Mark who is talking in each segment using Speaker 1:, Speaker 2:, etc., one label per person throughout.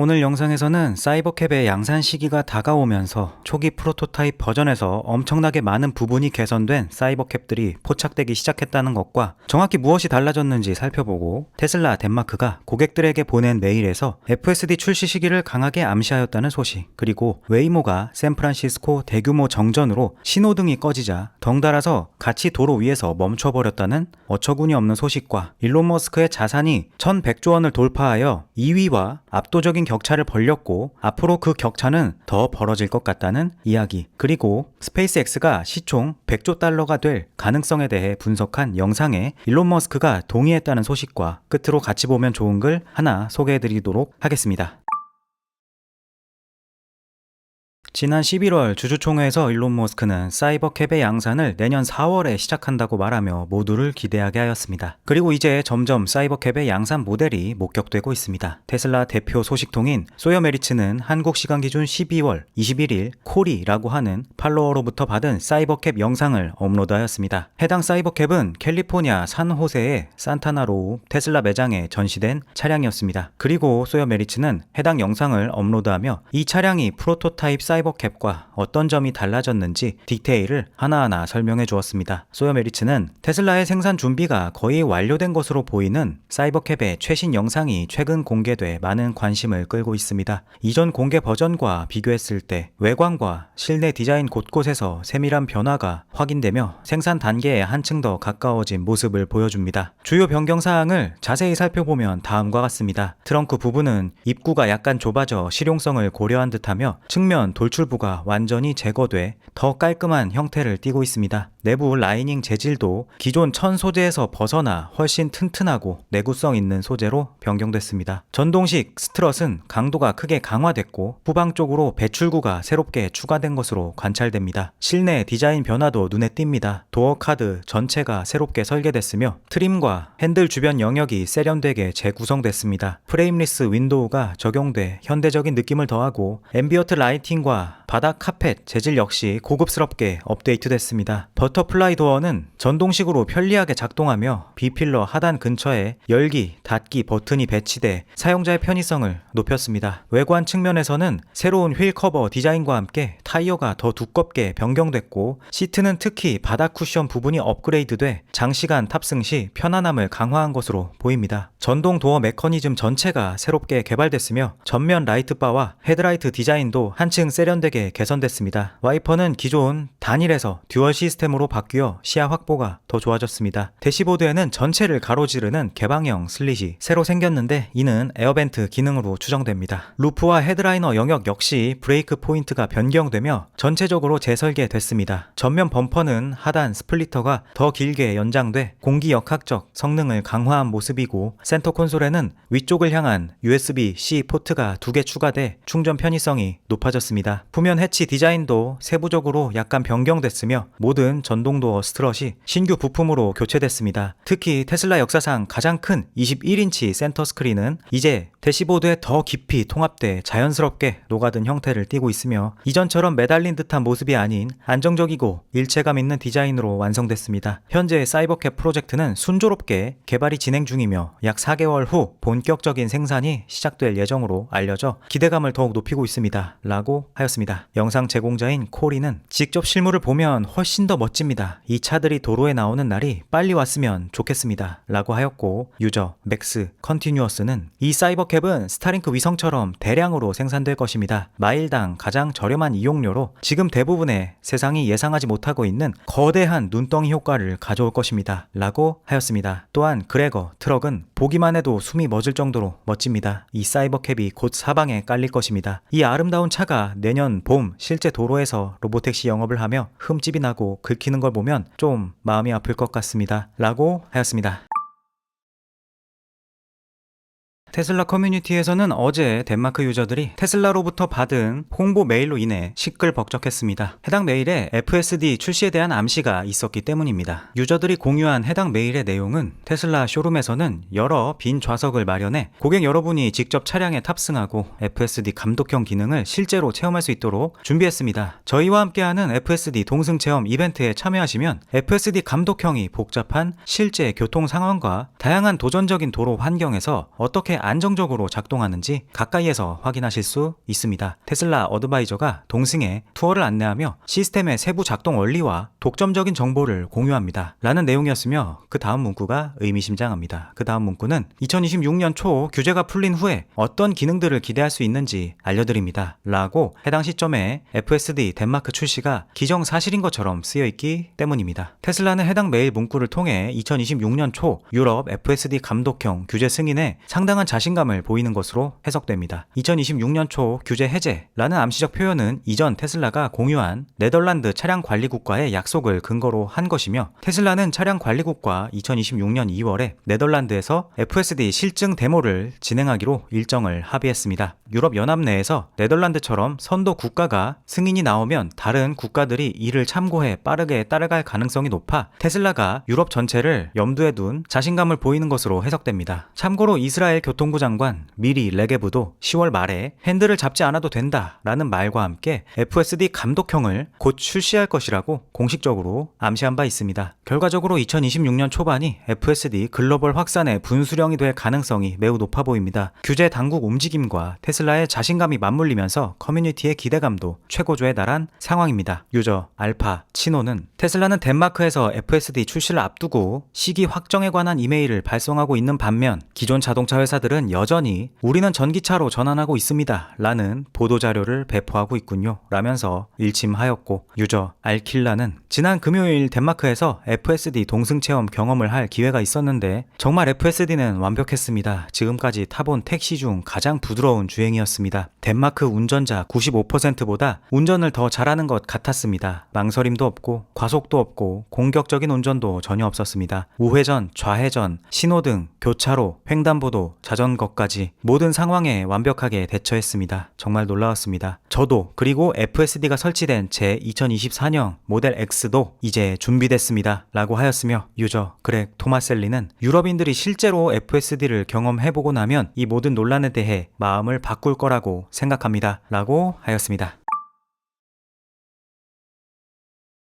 Speaker 1: 오늘 영상에서는 사이버캡의 양산 시기가 다가오면서 초기 프로토타입 버전에서 엄청나게 많은 부분이 개선된 사이버캡들이 포착되기 시작했다는 것과 정확히 무엇이 달라졌는지 살펴보고 테슬라 덴마크가 고객들에게 보낸 메일에서 FSD 출시 시기를 강하게 암시하였다는 소식 그리고 웨이모가 샌프란시스코 대규모 정전으로 신호등이 꺼지자 덩달아서 같이 도로 위에서 멈춰버렸다는 어처구니 없는 소식과 일론 머스크의 자산이 1100조 원을 돌파하여 2위와 압도적인 격차를 벌렸고 앞으로 그 격차는 더 벌어질 것 같다는 이야기 그리고 스페이스X가 시총 100조 달러가 될 가능성에 대해 분석한 영상에 일론 머스크가 동의했다는 소식과 끝으로 같이 보면 좋은 글 하나 소개해드리도록 하겠습니다. 지난 11월 주주총회에서 일론 머스크는 사이버 캡의 양산을 내년 4월에 시작한다고 말하며 모두를 기대하게 하였습니다. 그리고 이제 점점 사이버 캡의 양산 모델이 목격되고 있습니다. 테슬라 대표 소식통인 소여 메리츠는 한국 시간 기준 12월 21일 코리라고 하는 팔로워로부터 받은 사이버 캡 영상을 업로드하였습니다. 해당 사이버 캡은 캘리포니아 산호세의 산타나로우 테슬라 매장에 전시된 차량이었습니다. 그리고 소여 메리츠는 해당 영상을 업로드하며 이 차량이 프로토타입 사이버 캡과 어떤 점이 달라졌는지 디테일을 하나하나 설명해 주었습니다. 소여메리츠는 테슬라의 생산 준비가 거의 완료된 것으로 보이는 사이버캡의 최신 영상이 최근 공개돼 많은 관심을 끌고 있습니다. 이전 공개 버전과 비교했을 때 외관과 실내 디자인 곳곳에서 세밀한 변화가 확인되며 생산 단계에 한층 더 가까워진 모습을 보여줍니다. 주요 변경 사항을 자세히 살펴보면 다음과 같습니다. 트렁크 부분은 입구가 약간 좁아져 실용성을 고려한 듯하며 측면 돌 출부가 완전히 제거돼 더 깔끔한 형태를 띠고 있습니다. 내부 라이닝 재질도 기존 천 소재에서 벗어나 훨씬 튼튼하고 내구성 있는 소재로 변경됐습니다. 전동식 스트럿은 강도가 크게 강화됐고 후방 쪽으로 배출구가 새롭게 추가된 것으로 관찰됩니다. 실내 디자인 변화도 눈에 띕니다. 도어 카드 전체가 새롭게 설계됐으며 트림과 핸들 주변 영역이 세련되게 재구성됐습니다. 프레임리스 윈도우가 적용돼 현대적인 느낌을 더하고 앰비어트 라이팅과 바닥 카펫 재질 역시 고급스럽게 업데이트됐습니다. 버터플라이 도어는 전동식으로 편리하게 작동하며 B필러 하단 근처에 열기, 닫기 버튼이 배치돼 사용자의 편의성을 높였습니다. 외관 측면에서는 새로운 휠 커버 디자인과 함께 타이어가 더 두껍게 변경됐고 시트는 특히 바닥 쿠션 부분이 업그레이드돼 장시간 탑승 시 편안함을 강화한 것으로 보입니다. 전동 도어 메커니즘 전체가 새롭게 개발됐으며 전면 라이트 바와 헤드라이트 디자인도 한층 세련되게 개선됐습니다. 와이퍼는 기존 단일에서 듀얼 시스템으로 바뀌어 시야 확보가 더 좋아졌습니다. 대시보드에는 전체를 가로지르는 개방형 슬릿이 새로 생겼는데 이는 에어벤트 기능으로 추정됩니다. 루프와 헤드라이너 영역 역시 브레이크 포인트가 변경되며 전체적으로 재설계됐습니다. 전면 범퍼는 하단 스플리터가 더 길게 연장돼 공기 역학적 성능을 강화한 모습이고 센터 콘솔에는 위쪽을 향한 USB-C 포트가 두 개 추가돼 충전 편의성이 높아졌습니다. 후면 해치 디자인도 세부적으로 약간 변경됐으며 모든 전동도어 스트럿이 신규 부품으로 교체됐습니다. 특히 테슬라 역사상 가장 큰 21인치 센터 스크린은 이제 대시보드에 더 깊이 통합돼 자연스럽게 녹아든 형태를 띠고 있으며 이전처럼 매달린 듯한 모습이 아닌 안정적이고 일체감 있는 디자인으로 완성됐습니다. 현재 사이버캡 프로젝트는 순조롭게 개발이 진행 중이며 약 4개월 후 본격적인 생산이 시작될 예정으로 알려져 기대감을 더욱 높이고 있습니다. 라고 하였습니다. 영상 제공자인 코리는 직접 실물을 보면 훨씬 더 멋집니다. 이 차들이 도로에 나오는 날이 빨리 왔으면 좋겠습니다. 라고 하였고 유저 맥스 컨티뉴어스는 이 사이버캡은 스타링크 위성처럼 대량으로 생산될 것입니다. 마일당 가장 저렴한 이용료로 지금 대부분의 세상이 예상하지 못하고 있는 거대한 눈덩이 효과를 가져올 것입니다. 라고 하였습니다. 또한 그레거 트럭은 보기만 해도 숨이 멎을 정도로 멋집니다. 이 사이버캡이 곧 사방에 깔릴 것입니다. 이 아름다운 차가 내년 봄 실제 도로에서 로보택시 영업을 하며 흠집이 나고 긁히는 걸 보면 좀 마음이 아플 것 같습니다. 라고 하였습니다. 테슬라 커뮤니티에서는 어제 덴마크 유저들이 테슬라로부터 받은 홍보 메일로 인해 시끌벅적했습니다. 해당 메일에 FSD 출시에 대한 암시가 있었기 때문입니다. 유저들이 공유한 해당 메일의 내용은 테슬라 쇼룸에서는 여러 빈 좌석을 마련해 고객 여러분이 직접 차량에 탑승하고 FSD 감독형 기능을 실제로 체험할 수 있도록 준비했습니다. 저희와 함께하는 FSD 동승 체험 이벤트에 참여하시면 FSD 감독형이 복잡한 실제 교통 상황과 다양한 도전적인 도로 환경에서 어떻게 안정적으로 작동하는지 가까이에서 확인하실 수 있습니다. 테슬라 어드바이저가 동승에 투어를 안내하며 시스템의 세부 작동 원리와 독점적인 정보를 공유합니다. 라는 내용이었으며 그 다음 문구가 의미심장합니다. 그 다음 문구는 2026년 초 규제가 풀린 후에 어떤 기능들을 기대할 수 있는지 알려드립니다. 라고 해당 시점에 FSD 덴마크 출시가 기정사실인 것처럼 쓰여 있기 때문입니다. 테슬라는 해당 메일 문구를 통해 2026년 초 유럽 FSD 감독형 규제 승인에 상당한 자신감을 보이는 것으로 해석됩니다. 2026년 초 규제 해제라는 암시적 표현은 이전 테슬라가 공유한 네덜란드 차량 관리국과의 약속을 근거로 한 것이며 테슬라는 차량 관리국과 2026년 2월에 네덜란드에서 FSD 실증 데모를 진행하기로 일정을 합의했습니다. 유럽 연합 내에서 네덜란드처럼 선도 국가가 승인이 나오면 다른 국가들이 이를 참고해 빠르게 따라갈 가능성이 높아 테슬라가 유럽 전체를 염두에 둔 자신감을 보이는 것으로 해석됩니다. 참고로 이스라엘 교통 부 장관 미리 레게브도 10월 말에 핸들을 잡지 않아도 된다라는 말과 함께 FSD 감독형을 곧 출시할 것이라고 공식적으로 암시한 바 있습니다. 결과적으로 2026년 초반이 FSD 글로벌 확산의 분수령이 될 가능성이 매우 높아 보입니다. 규제 당국 움직임과 테슬라의 자신감이 맞물리면서 커뮤니티의 기대감도 최고조에 달한 상황입니다. 유저 알파 치노는 테슬라는 덴마크에서 FSD 출시를 앞두고 시기 확정에 관한 이메일을 발송하고 있는 반면 기존 자동차 회사들 은 여전히 우리는 전기차로 전환하고 있습니다. 라는 보도 자료를 배포하고 있군요. 라면서 일침하였고 유저 알킬라는 지난 금요일 덴마크에서 FSD 동승 체험 경험을 할 기회가 있었는데 정말 FSD는 완벽했습니다. 지금까지 타본 택시 중 가장 부드러운 주행이었습니다. 덴마크 운전자 95%보다 운전을 더 잘하는 것 같았습니다. 망설임도 없고 과속도 없고 공격적인 운전도 전혀 없었습니다. 우회전, 좌회전, 신호등, 교차로, 횡단보도, 자전 거까지 모든 상황에 완벽하게 대처했습니다. 정말 놀라웠습니다. 저도 그리고 FSD가 설치된 제 2024년 모델 X도 이제 준비됐습니다. 라고 하였으며 유저 그렉 토마셀리는 유럽인들이 실제로 FSD를 경험해보고 나면 이 모든 논란에 대해 마음을 바꿀 거라고 생각합니다. 라고 하였습니다.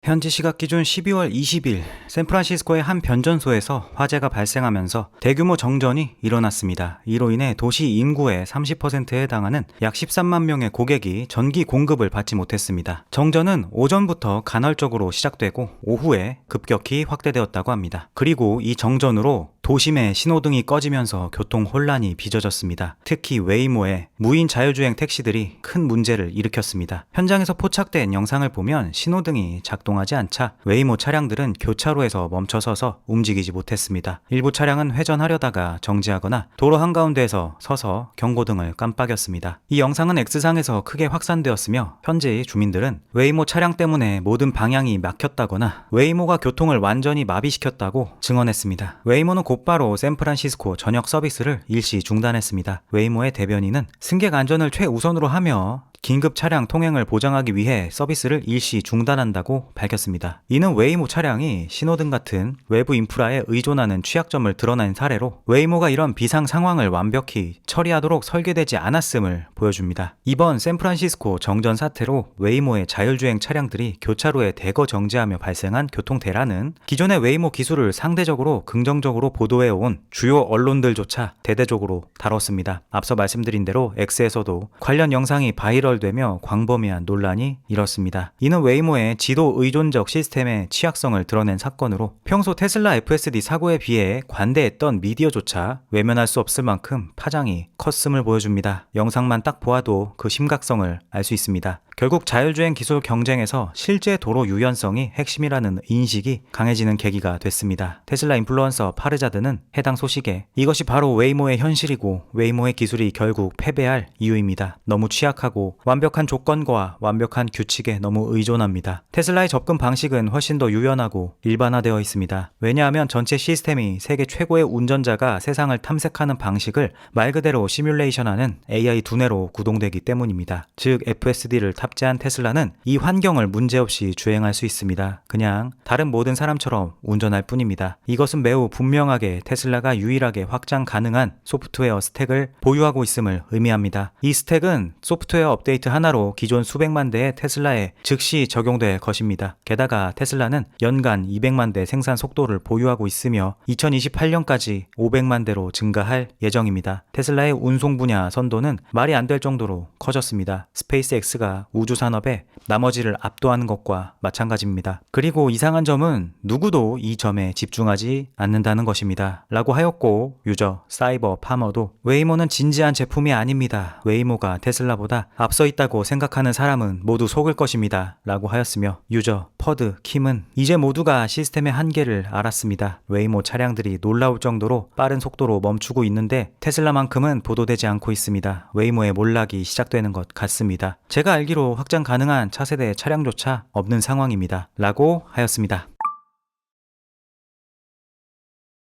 Speaker 1: 현지 시각 기준 12월 20일 샌프란시스코의 한 변전소에서 화재가 발생하면서 대규모 정전이 일어났습니다. 이로 인해 도시 인구의 30%에 해당하는 약 13만 명의 고객이 전기 공급을 받지 못했습니다. 정전은 오전부터 간헐적으로 시작되고 오후에 급격히 확대되었다고 합니다. 그리고 이 정전으로 도심의 신호등이 꺼지면서 교통 혼란이 빚어졌습니다. 특히 웨이모의 무인 자율주행 택시들이 큰 문제를 일으켰습니다. 현장에서 포착된 영상을 보면 신호등이 작동하지 않자 웨이모 차량들은 교차로에서 멈춰서서 움직이지 못했습니다. 일부 차량은 회전하려다가 정지하거나 도로 한가운데에서 서서 경고등을 깜빡였습니다. 이 영상은 X상에서 크게 확산되었으며 현지 주민들은 웨이모 차량 때문에 모든 방향이 막혔다거나 웨이모가 교통을 완전히 마비시켰다고 증언했습니다. 웨이모는 곧바로 샌프란시스코 전역 서비스를 일시 중단했습니다. 웨이모의 대변인은 승객 안전을 최우선으로 하며 긴급 차량 통행을 보장하기 위해 서비스를 일시 중단한다고 밝혔습니다. 이는 웨이모 차량이 신호등 같은 외부 인프라에 의존하는 취약점을 드러낸 사례로 웨이모가 이런 비상 상황을 완벽히 처리하도록 설계되지 않았음을 보여줍니다. 이번 샌프란시스코 정전 사태로 웨이모의 자율주행 차량들이 교차로에 대거 정지하며 발생한 교통 대란은 기존의 웨이모 기술을 상대적으로 긍정적으로 보도해온 주요 언론들조차 대대적으로 다뤘습니다. 앞서 말씀드린 대로 X에서도 관련 영상이 바이럴 되며 광범위한 논란이 일었습니다. 이는 웨이모의 지도 의존적 시스템의 취약성을 드러낸 사건으로 평소 테슬라 FSD 사고에 비해 관대했던 미디어조차 외면할 수 없을 만큼 파장이 컸음을 보여줍니다. 영상만 딱 보아도 그 심각성을 알 수 있습니다. 결국 자율주행 기술 경쟁에서 실제 도로 유연성이 핵심이라는 인식이 강해지는 계기가 됐습니다. 테슬라 인플루언서 파르자드는 해당 소식에 이것이 바로 웨이모의 현실이고 웨이모의 기술이 결국 패배할 이유입니다. 너무 취약하고 완벽한 조건과 완벽한 규칙에 너무 의존합니다. 테슬라의 접근 방식은 훨씬 더 유연하고 일반화되어 있습니다. 왜냐하면 전체 시스템이 세계 최고의 운전자가 세상을 탐색하는 방식을 말 그대로 시뮬레이션하는 AI 두뇌로 구동되기 때문입니다. 즉 FSD를 탑 탑재한 테슬라는 이 환경을 문제없이 주행할 수 있습니다. 그냥 다른 모든 사람처럼 운전할 뿐입니다. 이것은 매우 분명하게 테슬라가 유일하게 확장 가능한 소프트웨어 스택을 보유하고 있음을 의미합니다. 이 스택은 소프트웨어 업데이트 하나로 기존 수백만 대의 테슬라에 즉시 적용될 것입니다. 게다가 테슬라는 연간 200만 대 생산 속도를 보유하고 있으며 2028년까지 500만 대로 증가할 예정입니다. 테슬라의 운송 분야 선도는 말이 안 될 정도로 커졌습니다. 스페이스X가 우주 산업에 나머지를 압도하는 것과 마찬가지입니다. 그리고 이상한 점은 누구도 이 점에 집중하지 않는다는 것입니다. 라고 하였고 유저 사이버 파머도 웨이모는 진지한 제품이 아닙니다. 웨이모가 테슬라보다 앞서 있다고 생각하는 사람은 모두 속을 것입니다. 라고 하였으며 유저 퍼드 킴은 이제 모두가 시스템의 한계를 알았습니다. 웨이모 차량들이 놀라울 정도로 빠른 속도로 멈추고 있는데 테슬라만큼은 보도되지 않고 있습니다. 웨이모의 몰락이 시작되는 것 같습니다. 제가 알기로 확장 가능한 차세대 차량조차 없는 상황입니다. 라고 하였습니다.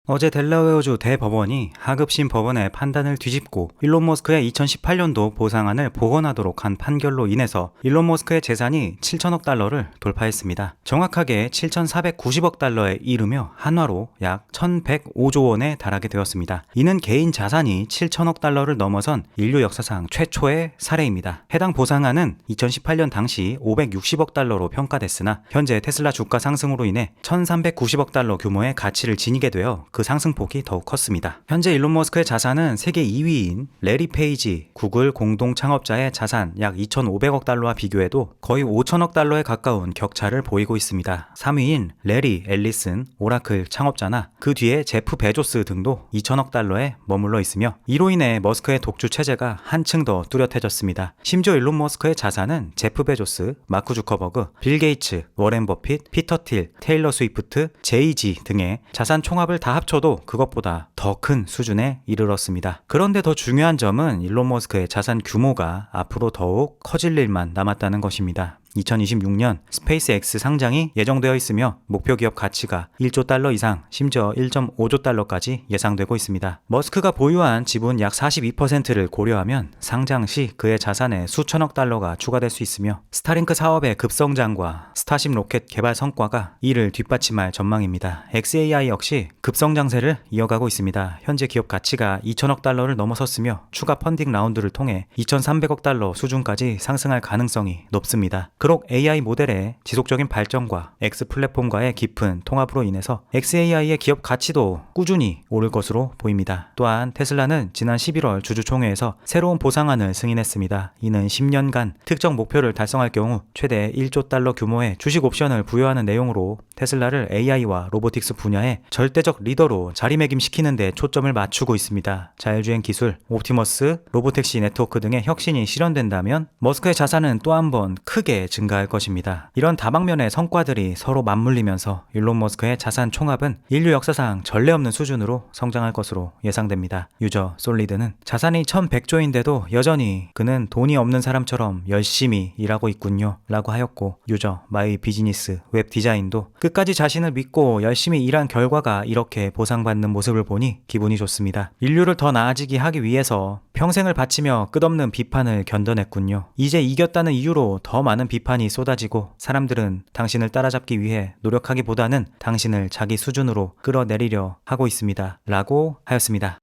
Speaker 1: 어제 델라웨어주 대법원이 하급심 법원의 판단을 뒤집고 일론 머스크의 2018년도 보상안을 복원하도록 한 판결로 인해서 일론 머스크의 재산이 7천억 달러를 돌파했습니다. 정확하게 7,490억 달러에 이르며 한화로 약 1,105조 원에 달하게 되었습니다. 이는 개인 자산이 7천억 달러를 넘어선 인류 역사상 최초의 사례입니다. 해당 보상안은 2018년 당시 560억 달러로 평가됐으나 현재 테슬라 주가 상승으로 인해 1,390억 달러 규모의 가치를 지니게 되어 그 상승폭이 더욱 컸습니다. 현재 일론 머스크의 자산은 세계 2위인 레리 페이지 구글 공동 창업자의 자산 약 2,500억 달러와 비교해도 거의 5천억 달러에 가까운 격차를 보이고 있습니다. 3위인 레리 앨리슨 오라클 창업자나 그 뒤에 제프 베조스 등도 2천억 달러에 머물러 있으며 이로 인해 머스크의 독주 체제가 한층 더 뚜렷해졌습니다. 심지어 일론 머스크의 자산은 제프 베조스, 마크 주커버그, 빌 게이츠, 워렌 버핏, 피터 틸, 테일러 스위프트, 제이지 등의 자산 총합을 다 합 쳐도 그것보다 더 큰 수준에 이르렀습니다. 그런데 더 중요한 점은 일론 머스크의 자산 규모가 앞으로 더욱 커질 일만 남았다는 것입니다. 2026년 스페이스X 상장이 예정되어 있으며 목표 기업 가치가 1조 달러 이상, 심지어 1.5조 달러까지 예상되고 있습니다. 머스크가 보유한 지분 약 42%를 고려하면 상장 시 그의 자산에 수천억 달러가 추가될 수 있으며 스타링크 사업의 급성장과 스타쉽 로켓 개발 성과가 이를 뒷받침할 전망입니다. XAI 역시 급성장세를 이어가고 있습니다. 현재 기업 가치가 2천억 달러를 넘어섰으며 추가 펀딩 라운드를 통해 2,300억 달러 수준까지 상승할 가능성이 높습니다. 그록 AI 모델의 지속적인 발전과 X 플랫폼과의 깊은 통합으로 인해서 XAI의 기업 가치도 꾸준히 오를 것으로 보입니다. 또한 테슬라는 지난 11월 주주총회에서 새로운 보상안을 승인했습니다. 이는 10년간 특정 목표를 달성할 경우 최대 1조 달러 규모의 주식 옵션을 부여하는 내용으로 테슬라를 AI와 로보틱스 분야의 절대적 리더로 자리매김시키는 데 초점을 맞추고 있습니다. 자율주행 기술, 옵티머스, 로보택시 네트워크 등의 혁신이 실현된다면 머스크의 자산은 또 한 번 크게 증가할 것입니다. 이런 다방면의 성과들이 서로 맞물리면서 일론 머스크의 자산 총합은 인류 역사상 전례 없는 수준으로 성장할 것으로 예상됩니다. 유저 솔리드는 자산이 1100조인데도 여전히 그는 돈이 없는 사람처럼 열심히 일하고 있군요. 라고 하였고 유저 마이 비즈니스 웹 디자인도 끝까지 자신을 믿고 열심히 일한 결과가 이렇게 보상받는 모습을 보니 기분이 좋습니다. 인류를 더 나아지게 하기 위해서 평생을 바치며 끝없는 비판을 견뎌냈군요. 이제 이겼다는 이유로 더 많은 비판 이 쏟아지고 사람들은 당신을 따라잡기 위해 노력하기보다는 당신을 자기 수준으로 끌어내리려 하고 있습니다. 라고 하였습니다.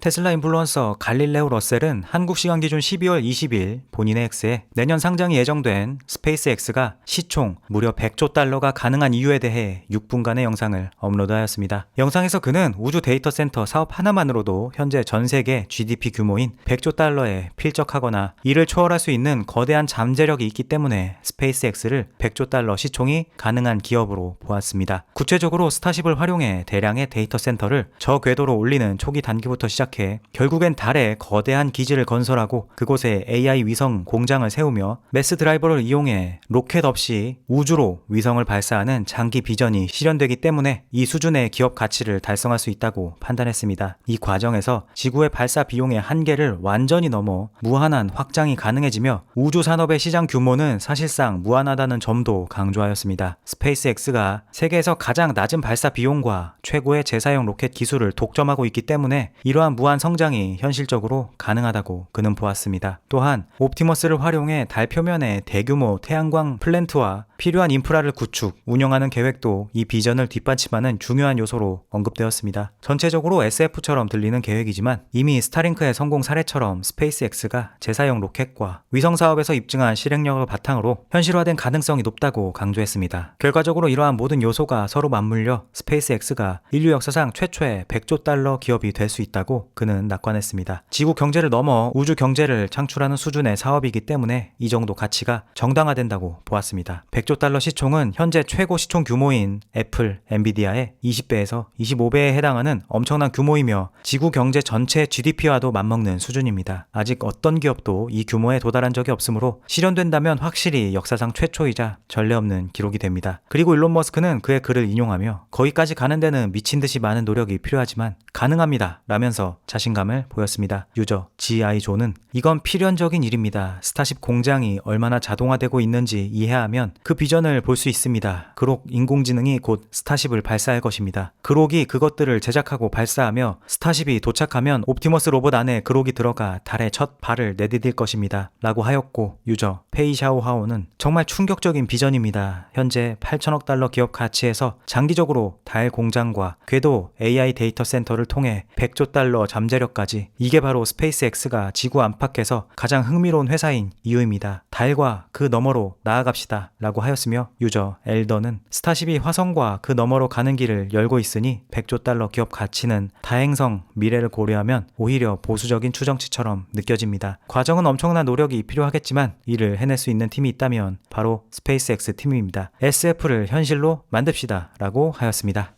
Speaker 1: 테슬라 인플루언서 갈릴레오 러셀은 한국 시간 기준 12월 20일 본인의 X에 내년 상장이 예정된 스페이스X가 시총 무려 100조 달러가 가능한 이유에 대해 6분간의 영상을 업로드하였습니다. 영상에서 그는 우주 데이터 센터 사업 하나만으로도 현재 전 세계 GDP 규모인 100조 달러에 필적하거나 이를 초월할 수 있는 거대한 잠재력이 있기 때문에 스페이스X를 100조 달러 시총이 가능한 기업으로 보았습니다. 구체적으로 스타쉽을 활용해 대량의 데이터 센터를 저 궤도로 올리는 초기 단계부터 시작 시작해 결국엔 달에 거대한 기지를 건설하고 그곳에 AI 위성 공장을 세우며 메스 드라이버를 이용해 로켓 없이 우주로 위성을 발사하는 장기 비전이 실현되기 때문에 이 수준의 기업 가치를 달성할 수 있다고 판단했습니다. 이 과정에서 지구의 발사 비용의 한계를 완전히 넘어 무한한 확장이 가능해지며 우주 산업의 시장 규모는 사실상 무한하다는 점도 강조하였습니다. 스페이스X가 세계에서 가장 낮은 발사 비용과 최고의 재사용 로켓 기술을 독점하고 있기 때문에 이러한 무한 성장이 현실적으로 가능하다고 그는 보았습니다. 또한 옵티머스를 활용해 달 표면에 대규모 태양광 플랜트와 필요한 인프라를 구축, 운영하는 계획도 이 비전을 뒷받침하는 중요한 요소로 언급되었습니다. 전체적으로 SF처럼 들리는 계획이지만 이미 스타링크의 성공 사례처럼 스페이스X가 재사용 로켓과 위성 사업에서 입증한 실행력을 바탕으로 현실화된 가능성이 높다고 강조했습니다. 결과적으로 이러한 모든 요소가 서로 맞물려 스페이스X가 인류 역사상 최초의 100조 달러 기업이 될 수 있다고 그는 낙관했습니다. 지구 경제를 넘어 우주 경제를 창출하는 수준의 사업이기 때문에 이 정도 가치가 정당화된다고 보았습니다. 100조 달러 시총은 현재 최고 시총 규모인 애플, 엔비디아의 20배에서 25배에 해당하는 엄청난 규모이며 지구 경제 전체 GDP와도 맞먹는 수준입니다. 아직 어떤 기업도 이 규모에 도달한 적이 없으므로 실현된다면 확실히 역사상 최초이자 전례 없는 기록이 됩니다. 그리고 일론 머스크는 그의 글을 인용하며 거기까지 가는 데는 미친 듯이 많은 노력이 필요하지만 가능합니다. 라면서 자신감을 보였습니다. 유저 G.I. 조는 이건 필연적인 일입니다. 스타쉽 공장이 얼마나 자동화되고 있는지 이해하면 그 비전을 볼 수 있습니다. 그록 인공지능이 곧 스타쉽을 발사할 것입니다. 그록이 그것들을 제작하고 발사하며 스타쉽이 도착하면 옵티머스 로봇 안에 그록이 들어가 달에 첫 발을 내디딜 것입니다. 라고 하였고 유저 페이샤오 하오는 정말 충격적인 비전입니다. 현재 8천억 달러 기업 가치에서 장기적으로 달 공장과 궤도 AI 데이터 센터를 통해 100조 달러 잠재력까지 이게 바로 스페이스X가 지구 안팎에서 가장 흥미로운 회사인 이유입니다. 달과 그 너머로 나아갑시다. 라고 하였으며 유저 엘더는 스타쉽이 화성과 그 너머로 가는 길을 열고 있으니 100조 달러 기업 가치는 다행성 미래를 고려하면 오히려 보수적인 추정치처럼 느껴집니다. 과정은 엄청난 노력이 필요하겠지만 이를 해낼 수 있는 팀이 있다면 바로 스페이스X 팀입니다. SF를 현실로 만듭시다. 라고 하였습니다.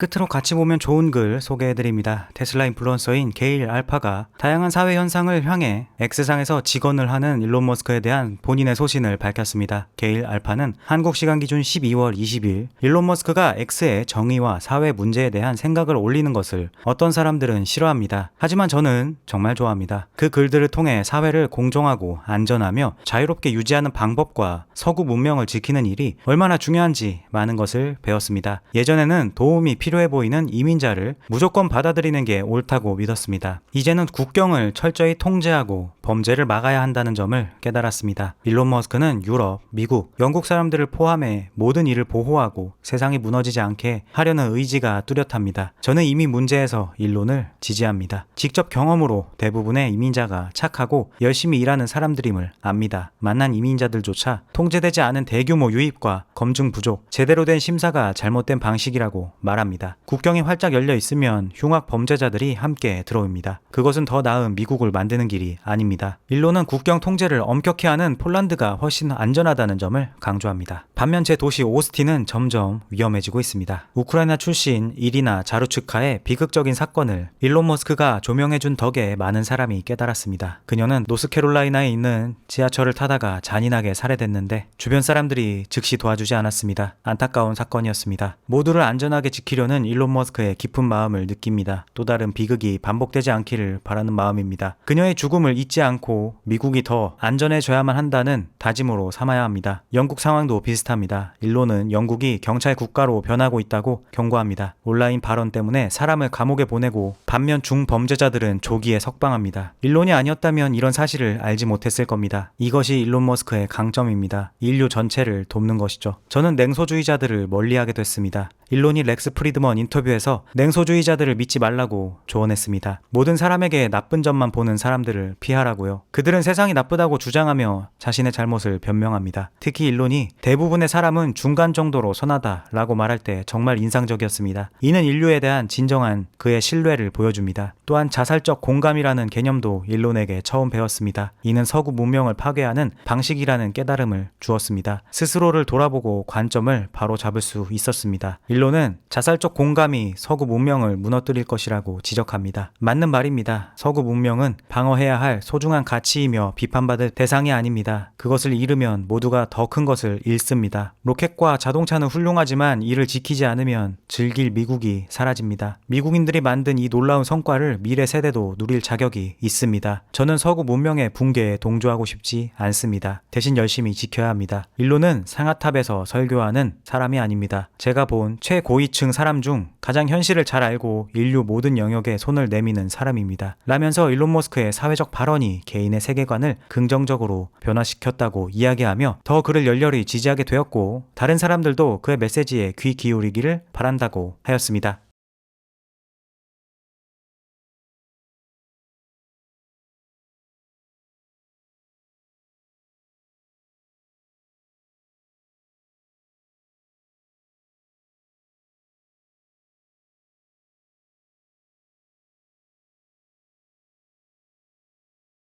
Speaker 1: 끝으로 같이 보면 좋은 글 소개해드립니다. 테슬라 인플루언서인 게일 알파가 다양한 사회 현상을 향해 X상에서 직언을 하는 일론 머스크에 대한 본인의 소신을 밝혔습니다. 게일 알파는 한국 시간 기준 12월 20일 일론 머스크가 X의 정의와 사회 문제에 대한 생각을 올리는 것을 어떤 사람들은 싫어합니다. 하지만 저는 정말 좋아합니다. 그 글들을 통해 사회를 공정하고 안전하며 자유롭게 유지하는 방법과 서구 문명을 지키는 일이 얼마나 중요한지 많은 것을 배웠습니다. 예전에는 도움이 필요 해 보이는 이민자를 무조건 받아들이는 게 옳다고 믿었습니다. 이제는 국경을 철저히 통제하고 범죄를 막아야 한다는 점을 깨달았습니다. 일론 머스크는 유럽, 미국, 영국 사람들을 포함해 모든 일을 보호하고 세상이 무너지지 않게 하려는 의지가 뚜렷합니다. 저는 이미 문제에서 일론을 지지합니다. 직접 경험으로 대부분의 이민자가 착하고 열심히 일하는 사람들임을 압니다. 만난 이민자들조차 통제되지 않은 대규모 유입과 검증 부족, 제대로 된 심사가 잘못된 방식이라고 말합니다. 국경이 활짝 열려 있으면 흉악 범죄자들이 함께 들어옵니다. 그것은 더 나은 미국을 만드는 길이 아닙니다. 일론은 국경 통제를 엄격히 하는 폴란드가 훨씬 안전하다는 점을 강조합니다. 반면 제 도시 오스틴은 점점 위험해지고 있습니다. 우크라이나 출신 이리나 자루츠카의 비극적인 사건을 일론 머스크가 조명해준 덕에 많은 사람이 깨달았습니다. 그녀는 노스캐롤라이나에 있는 지하철을 타다가 잔인하게 살해됐는데 주변 사람들이 즉시 도와주지 않았습니다. 안타까운 사건이었습니다. 모두를 안전하게 지키려는 일론 머스크의 깊은 마음을 느낍니다. 또 다른 비극이 반복되지 않기를 바라는 마음입니다. 그녀의 죽음을 잊지 않고 미국이 더 안전해져야만 한다는 다짐으로 삼아야 합니다. 영국 상황도 비슷합니다. 일론은 영국이 경찰 국가로 변하고 있다고 경고합니다. 온라인 발언 때문에 사람을 감옥에 보내고 반면 중범죄자들은 조기에 석방합니다. 일론이 아니었다면 이런 사실을 알지 못했을 겁니다. 이것이 일론 머스크의 강점입니다. 인류 전체를 돕는 것이죠. 저는 냉소주의자들을 멀리하게 됐습니다. 일론이 렉스 프리드먼 인터뷰에서 냉소주의자들을 믿지 말라고 조언했습니다. 모든 사람에게 나쁜 점만 보는 사람들을 피하라고요. 그들은 세상이 나쁘다고 주장하며 자신의 잘못을 변명합니다. 특히 일론이 대부분의 사람은 중간 정도로 선하다라고 말할 때 정말 인상적이었습니다. 이는 인류에 대한 진정한 그의 신뢰를 보여줍니다. 또한 자살적 공감이라는 개념도 일론에게 처음 배웠습니다. 이는 서구 문명을 파괴하는 방식이라는 깨달음을 주었습니다. 스스로를 돌아보고 관점을 바로 잡을 수 있었습니다. 일 론은 자살적 공감이 서구 문명을 무너뜨릴 것이라고 지적합니다. 맞는 말입니다. 서구 문명은 방어해야 할 소중한 가치이며 비판받을 대상이 아닙니다. 그것을 잃으면 모두가 더 큰 것을 잃습니다. 로켓과 자동차는 훌륭하지만 이를 지키지 않으면 즐길 미국이 사라집니다. 미국인들이 만든 이 놀라운 성과를 미래 세대도 누릴 자격이 있습니다. 저는 서구 문명의 붕괴에 동조하고 싶지 않습니다. 대신 열심히 지켜야 합니다. 일론은 상하탑에서 설교하는 사람이 아닙니다. 제가 본 최고위층 사람 중 가장 현실을 잘 알고 인류 모든 영역에 손을 내미는 사람입니다. 라면서 일론 머스크의 사회적 발언이 개인의 세계관을 긍정적으로 변화시켰다고 이야기하며 더 그를 열렬히 지지하게 되었고 다른 사람들도 그의 메시지에 귀 기울이기를 바란다고 하였습니다.